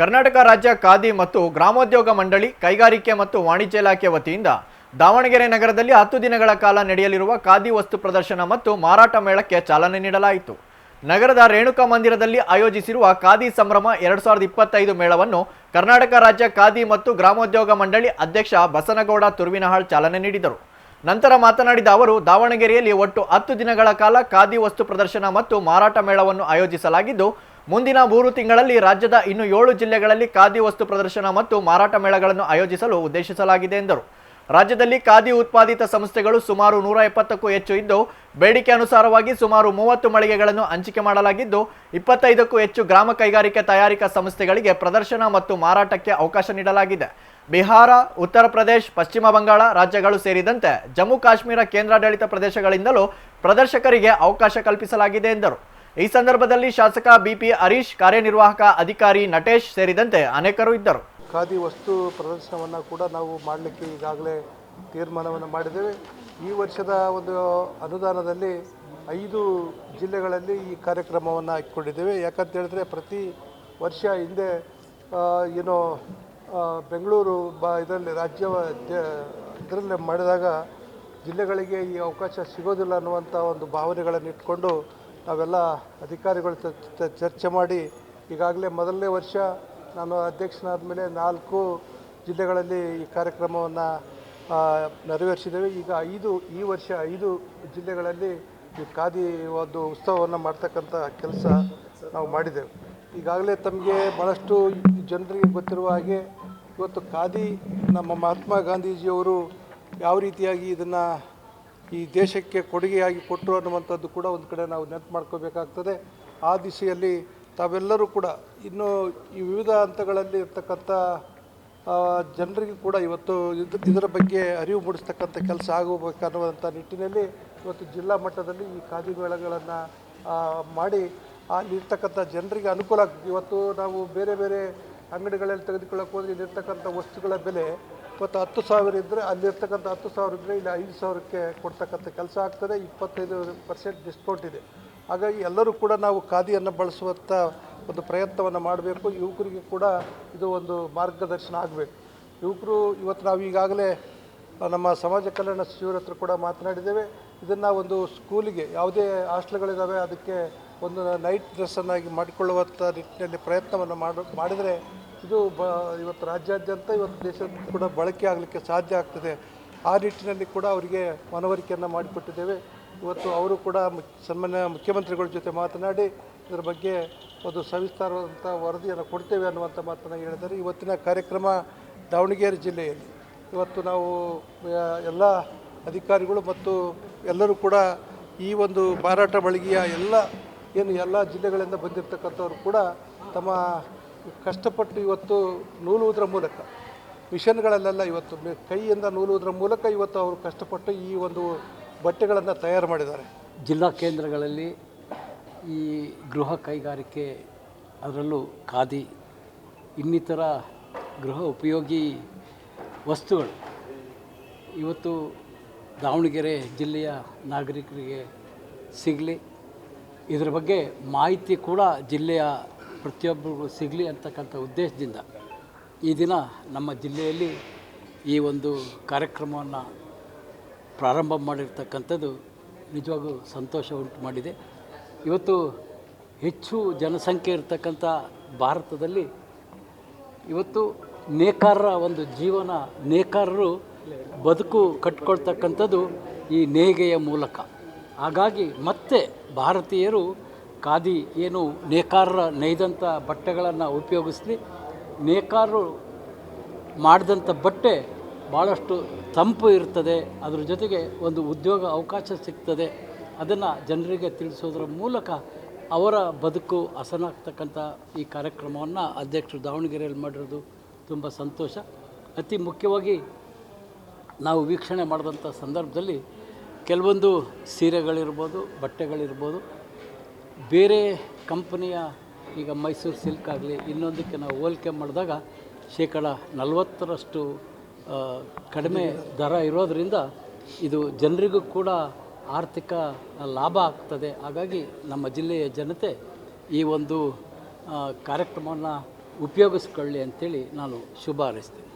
ಕರ್ನಾಟಕ ರಾಜ್ಯ ಖಾದಿ ಮತ್ತು ಗ್ರಾಮೋದ್ಯೋಗ ಮಂಡಳಿ, ಕೈಗಾರಿಕೆ ಮತ್ತು ವಾಣಿಜ್ಯ ಇಲಾಖೆ ವತಿಯಿಂದ ದಾವಣಗೆರೆ ನಗರದಲ್ಲಿ ಹತ್ತು ದಿನಗಳ ಕಾಲ ನಡೆಯಲಿರುವ ಖಾದಿ ವಸ್ತು ಪ್ರದರ್ಶನ ಮತ್ತು ಮಾರಾಟ ಮೇಳಕ್ಕೆ ಚಾಲನೆ ನೀಡಲಾಯಿತು. ನಗರದ ರೇಣುಕಾ ಮಂದಿರದಲ್ಲಿ ಆಯೋಜಿಸಿರುವ ಖಾದಿ ಸಂಭ್ರಮ ಎರಡು ಸಾವಿರದ ಇಪ್ಪತ್ತೈದು ಮೇಳವನ್ನು ಕರ್ನಾಟಕ ರಾಜ್ಯ ಖಾದಿ ಮತ್ತು ಗ್ರಾಮೋದ್ಯೋಗ ಮಂಡಳಿ ಅಧ್ಯಕ್ಷ ಬಸನಗೌಡ ತುರುವಿನಹಾಳ್ ಚಾಲನೆ ನೀಡಿದರು. ನಂತರ ಮಾತನಾಡಿದ ಅವರು, ದಾವಣಗೆರೆಯಲ್ಲಿ ಒಟ್ಟು ಹತ್ತು ದಿನಗಳ ಕಾಲ ಖಾದಿ ವಸ್ತು ಪ್ರದರ್ಶನ ಮತ್ತು ಮಾರಾಟ ಮೇಳವನ್ನು ಆಯೋಜಿಸಲಾಗಿದ್ದು ಮುಂದಿನ ಮೂರು ತಿಂಗಳಲ್ಲಿ ರಾಜ್ಯದ ಇನ್ನು ಏಳು ಜಿಲ್ಲೆಗಳಲ್ಲಿ ಖಾದಿ ವಸ್ತು ಪ್ರದರ್ಶನ ಮತ್ತು ಮಾರಾಟ ಮೇಳಗಳನ್ನು ಆಯೋಜಿಸಲು ಉದ್ದೇಶಿಸಲಾಗಿದೆ ಎಂದರು. ರಾಜ್ಯದಲ್ಲಿ ಖಾದಿ ಉತ್ಪಾದಿತ ಸಂಸ್ಥೆಗಳು ಸುಮಾರು ನೂರ ಎಪ್ಪತ್ತಕ್ಕೂ ಹೆಚ್ಚು ಇದ್ದು, ಬೇಡಿಕೆ ಅನುಸಾರವಾಗಿ ಸುಮಾರು ಮೂವತ್ತು ಮಳಿಗೆಗಳನ್ನು ಹಂಚಿಕೆ ಮಾಡಲಾಗಿದ್ದು, ಇಪ್ಪತ್ತೈದಕ್ಕೂ ಹೆಚ್ಚು ಗ್ರಾಮ ಕೈಗಾರಿಕೆ ತಯಾರಿಕಾ ಸಂಸ್ಥೆಗಳಿಗೆ ಪ್ರದರ್ಶನ ಮತ್ತು ಮಾರಾಟಕ್ಕೆ ಅವಕಾಶ ನೀಡಲಾಗಿದೆ. ಬಿಹಾರ, ಉತ್ತರ ಪ್ರದೇಶ, ಪಶ್ಚಿಮ ಬಂಗಾಳ ರಾಜ್ಯಗಳು ಸೇರಿದಂತೆ ಜಮ್ಮು ಕಾಶ್ಮೀರ ಕೇಂದ್ರಾಡಳಿತ ಪ್ರದೇಶಗಳಿಂದಲೂ ಪ್ರದರ್ಶಕರಿಗೆ ಅವಕಾಶ ಕಲ್ಪಿಸಲಾಗಿದೆ ಎಂದರು. ಈ ಸಂದರ್ಭದಲ್ಲಿ ಶಾಸಕ ಬಿಪಿ ಹರೀಶ್, ಕಾರ್ಯನಿರ್ವಾಹಕ ಅಧಿಕಾರಿ ನಟೇಶ್ ಸೇರಿದಂತೆ ಅನೇಕರು ಇದ್ದರು. ಖಾದಿ ವಸ್ತು ಪ್ರದರ್ಶನವನ್ನು ಕೂಡ ನಾವು ಮಾಡಲಿಕ್ಕೆ ಈಗಾಗಲೇ ತೀರ್ಮಾನವನ್ನು ಮಾಡಿದ್ದೇವೆ. ಈ ವರ್ಷದ ಒಂದು ಅನುದಾನದಲ್ಲಿ ಐದು ಜಿಲ್ಲೆಗಳಲ್ಲಿ ಈ ಕಾರ್ಯಕ್ರಮವನ್ನು ಹಾಕಿಕೊಂಡಿದ್ದೇವೆ. ಯಾಕಂತ ಹೇಳಿದ್ರೆ ಪ್ರತಿ ವರ್ಷ ಹಿಂದೆ ಏನೋ ಬೆಂಗಳೂರು ಬ, ಇದರಲ್ಲಿ ರಾಜ್ಯ ಇದರಲ್ಲಿ ಮಾಡಿದಾಗ ಜಿಲ್ಲೆಗಳಿಗೆ ಈ ಅವಕಾಶ ಸಿಗೋದಿಲ್ಲ ಅನ್ನುವಂಥ ಒಂದು ಭಾವನೆಗಳನ್ನು ಇಟ್ಕೊಂಡು ನಾವೆಲ್ಲ ಅಧಿಕಾರಿಗಳ ಚರ್ಚೆ ಮಾಡಿ ಈಗಾಗಲೇ ಮೊದಲನೇ ವರ್ಷ ನಾನು ಅಧ್ಯಕ್ಷನಾದ ಮೇಲೆ ನಾಲ್ಕು ಜಿಲ್ಲೆಗಳಲ್ಲಿ ಈ ಕಾರ್ಯಕ್ರಮವನ್ನು ನೆರವೇರಿಸಿದ್ದೇವೆ. ಈಗ ಐದು, ಈ ವರ್ಷ ಐದು ಜಿಲ್ಲೆಗಳಲ್ಲಿ ಈ ಖಾದಿ ಒಂದು ಉತ್ಸವವನ್ನು ಮಾಡ್ತಕ್ಕಂಥ ಕೆಲಸ ನಾವು ಮಾಡಿದ್ದೇವೆ. ಈಗಾಗಲೇ ತಮಗೆ ಭಾಳಷ್ಟು ಜನರಿಗೆ ಗೊತ್ತಿರುವ ಹಾಗೆ ಇವತ್ತು ಖಾದಿ ನಮ್ಮ ಮಹಾತ್ಮ ಗಾಂಧೀಜಿಯವರು ಯಾವ ರೀತಿಯಾಗಿ ಇದನ್ನು ಈ ದೇಶಕ್ಕೆ ಕೊಡುಗೆಯಾಗಿ ಕೊಟ್ಟರು ಅನ್ನುವಂಥದ್ದು ಕೂಡ ಒಂದು ಕಡೆ ನಾವು ನೆನಪು ಮಾಡ್ಕೋಬೇಕಾಗ್ತದೆ. ಆ ದಿಸೆಯಲ್ಲಿ ತಾವೆಲ್ಲರೂ ಕೂಡ ಇನ್ನೂ ಈ ವಿವಿಧ ಹಂತಗಳಲ್ಲಿ ಇರ್ತಕ್ಕಂಥ ಜನರಿಗೂ ಕೂಡ ಇವತ್ತು ಇದ್, ಇದರ ಬಗ್ಗೆ ಅರಿವು ಮೂಡಿಸ್ತಕ್ಕಂಥ ಕೆಲಸ ಆಗಬೇಕನ್ನುವಂಥ ನಿಟ್ಟಿನಲ್ಲಿ ಇವತ್ತು ಜಿಲ್ಲಾ ಮಟ್ಟದಲ್ಲಿ ಈ ಖಾದಿ ಮೇಳಗಳನ್ನು ಮಾಡಿ ಅಲ್ಲಿರ್ತಕ್ಕಂಥ ಜನರಿಗೆ ಅನುಕೂಲ ಆಗ್ತದೆ ಇವತ್ತು ನಾವು ಬೇರೆ ಬೇರೆ ಅಂಗಡಿಗಳಲ್ಲಿ ತೆಗೆದುಕೊಳ್ಳೋಕೆ ಹೋದ್ರೆ ಇಲ್ಲಿರ್ತಕ್ಕಂಥ ವಸ್ತುಗಳ ಬೆಲೆ ಇವತ್ತು ಹತ್ತು ಸಾವಿರ ಇದ್ದರೆ ಅಲ್ಲಿರ್ತಕ್ಕಂಥ ಹತ್ತು ಸಾವಿರ ಇದ್ದರೆ ಇಲ್ಲಿ ಐದು ಸಾವಿರಕ್ಕೆ ಕೊಡ್ತಕ್ಕಂಥ ಕೆಲಸ ಆಗ್ತದೆ, ಇಪ್ಪತ್ತೈದು ಪರ್ಸೆಂಟ್ ಡಿಸ್ಕೌಂಟ್ ಇದೆ. ಹಾಗಾಗಿ ಎಲ್ಲರೂ ಕೂಡ ನಾವು ಖಾದಿಯನ್ನು ಬಳಸುವಂಥ ಒಂದು ಪ್ರಯತ್ನವನ್ನು ಮಾಡಬೇಕು. ಯುವಕರಿಗೆ ಕೂಡ ಇದು ಒಂದು ಮಾರ್ಗದರ್ಶನ ಆಗಬೇಕು. ಯುವಕರು ಇವತ್ತು ನಾವು ಈಗಾಗಲೇ ನಮ್ಮ ಸಮಾಜ ಕಲ್ಯಾಣ ಸಚಿವರ ಹತ್ರ ಕೂಡ ಮಾತನಾಡಿದ್ದೇವೆ. ಇದನ್ನು ಒಂದು ಸ್ಕೂಲಿಗೆ, ಯಾವುದೇ ಹಾಸ್ಟೆಲ್ಗಳಿದ್ದಾವೆ ಅದಕ್ಕೆ ಒಂದು ನೈಟ್ ಡ್ರೆಸ್ಸನ್ನಾಗಿ ಮಾಡಿಕೊಳ್ಳುವಂಥ ನಿಟ್ಟಿನಲ್ಲಿ ಪ್ರಯತ್ನವನ್ನು ಮಾಡ, ಮಾಡಿದರೆ ಇದು ಬ, ಇವತ್ತು ರಾಜ್ಯಾದ್ಯಂತ ಇವತ್ತು ದೇಶದ ಕೂಡ ಬಳಕೆ ಆಗಲಿಕ್ಕೆ ಸಾಧ್ಯ ಆಗ್ತದೆ. ಆ ನಿಟ್ಟಿನಲ್ಲಿ ಕೂಡ ಅವರಿಗೆ ಮನವರಿಕೆಯನ್ನು ಮಾಡಿಕೊಟ್ಟಿದ್ದೇವೆ. ಇವತ್ತು ಅವರು ಕೂಡ ಸನ್ಮಾನ್ಯ ಮುಖ್ಯಮಂತ್ರಿಗಳ ಜೊತೆ ಮಾತನಾಡಿ ಇದರ ಬಗ್ಗೆ ಒಂದು ಸವಿಸ್ತಾರವಾದಂಥ ವರದಿಯನ್ನು ಕೊಡ್ತೇವೆ ಅನ್ನುವಂಥ ಮಾತನ್ನು ಹೇಳಿದ್ದಾರೆ. ಇವತ್ತಿನ ಕಾರ್ಯಕ್ರಮ ದಾವಣಗೆರೆ ಜಿಲ್ಲೆಯಲ್ಲಿ. ಇವತ್ತು ನಾವು ಎಲ್ಲ ಅಧಿಕಾರಿಗಳು ಮತ್ತು ಎಲ್ಲರೂ ಕೂಡ ಈ ಒಂದು ಮಾರಾಟ ಮಳಿಗೆಯ ಎಲ್ಲ, ಏನು ಎಲ್ಲ ಜಿಲ್ಲೆಗಳಿಂದ ಬಂದಿರತಕ್ಕಂಥವ್ರು ಕೂಡ ತಮ್ಮ ಕಷ್ಟಪಟ್ಟು ಇವತ್ತು ನೂಲುವುದರ ಮೂಲಕ, ಮಿಷನ್ಗಳಲ್ಲೆಲ್ಲ ಇವತ್ತು ಕೈಯಿಂದ ನೂಲುವುದರ ಮೂಲಕ ಇವತ್ತು ಅವರು ಕಷ್ಟಪಟ್ಟು ಈ ಒಂದು ಬಟ್ಟೆಗಳನ್ನು ತಯಾರು ಮಾಡಿದ್ದಾರೆ. ಜಿಲ್ಲಾ ಕೇಂದ್ರಗಳಲ್ಲಿ ಈ ಗೃಹ ಕೈಗಾರಿಕೆ ಅದರಲ್ಲೂ ಖಾದಿ, ಇನ್ನಿತರ ಗೃಹ ಉಪಯೋಗಿ ವಸ್ತುಗಳು. ಇವತ್ತು ದಾವಣಗೆರೆ ಜಿಲ್ಲೆಯ ನಾಗರಿಕರಿಗೆ ಸಿಗಲಿ. ಇದರ ಬಗ್ಗೆ ಮಾಹಿತಿ ಕೂಡ ಜಿಲ್ಲೆಯ ಪ್ರತಿಯೊಬ್ಬರಿಗೂ ಸಿಗಲಿ ಅಂತಕ್ಕಂಥ ಉದ್ದೇಶದಿಂದ ಈ ದಿನ ನಮ್ಮ ಜಿಲ್ಲೆಯಲ್ಲಿ ಈ ಒಂದು ಕಾರ್ಯಕ್ರಮವನ್ನು ಪ್ರಾರಂಭ ಮಾಡಿರ್ತಕ್ಕಂಥದ್ದು ನಿಜವಾಗೂ ಸಂತೋಷ ಉಂಟು ಮಾಡಿದೆ. ಇವತ್ತು ಹೆಚ್ಚು ಜನಸಂಖ್ಯೆ ಇರತಕ್ಕಂಥ ಭಾರತದಲ್ಲಿ ಇವತ್ತು ನೇಕಾರರ ಒಂದು ಜೀವನ, ನೇಕಾರರು ಬದುಕು ಕಟ್ಕೊಳ್ತಕ್ಕಂಥದ್ದು ಈ ನೇಗೆಯ ಮೂಲಕ. ಹಾಗಾಗಿ ಮತ್ತೆ ಭಾರತೀಯರು ಖಾದಿ ಏನು ನೇಕಾರರ ನೇಯ್ದಂಥ ಬಟ್ಟೆಗಳನ್ನು ಉಪಯೋಗಿಸ್ಲಿ. ನೇಕಾರರು ಮಾಡಿದಂಥ ಬಟ್ಟೆ ಭಾಳಷ್ಟು ತಂಪು ಇರ್ತದೆ. ಅದ್ರ ಜೊತೆಗೆ ಒಂದು ಉದ್ಯೋಗ ಅವಕಾಶ ಸಿಗ್ತದೆ. ಅದನ್ನು ಜನರಿಗೆ ತಿಳಿಸೋದ್ರ ಮೂಲಕ ಅವರ ಬದುಕು ಹಸನಾಗ್ತಕ್ಕಂಥ ಈ ಕಾರ್ಯಕ್ರಮವನ್ನು ಅಧ್ಯಕ್ಷರು ದಾವಣಗೆರೆಯಲ್ಲಿ ಮಾಡಿರೋದು ತುಂಬ ಸಂತೋಷ. ಅತಿ ಮುಖ್ಯವಾಗಿ ನಾವು ವೀಕ್ಷಣೆ ಮಾಡಿದಂಥ ಸಂದರ್ಭದಲ್ಲಿ ಕೆಲವೊಂದು ಸೀರೆಗಳಿರ್ಬೋದು, ಬಟ್ಟೆಗಳಿರ್ಬೋದು ಬೇರೆ ಕಂಪನಿಯ ಈಗ ಮೈಸೂರು ಸಿಲ್ಕ್ ಆಗಲಿ, ಇನ್ನೊಂದಕ್ಕೆ ನಾವು ಹೋಲಿಕೆ ಮಾಡಿದಾಗ ಶೇಕಡ ನಲವತ್ತರಷ್ಟು ಕಡಿಮೆ ದರ ಇರೋದರಿಂದ ಇದು ಜನರಿಗೂ ಕೂಡ ಆರ್ಥಿಕ ಲಾಭ ಆಗ್ತದೆ. ಹಾಗಾಗಿ ನಮ್ಮ ಜಿಲ್ಲೆಯ ಜನತೆ ಈ ಒಂದು ಕಾರ್ಯಕ್ರಮವನ್ನು ಉಪಯೋಗಿಸ್ಕೊಳ್ಳಿ ಅಂತೇಳಿ ನಾನು ಶುಭ ಹಾರೈಸ್ತೇನೆ.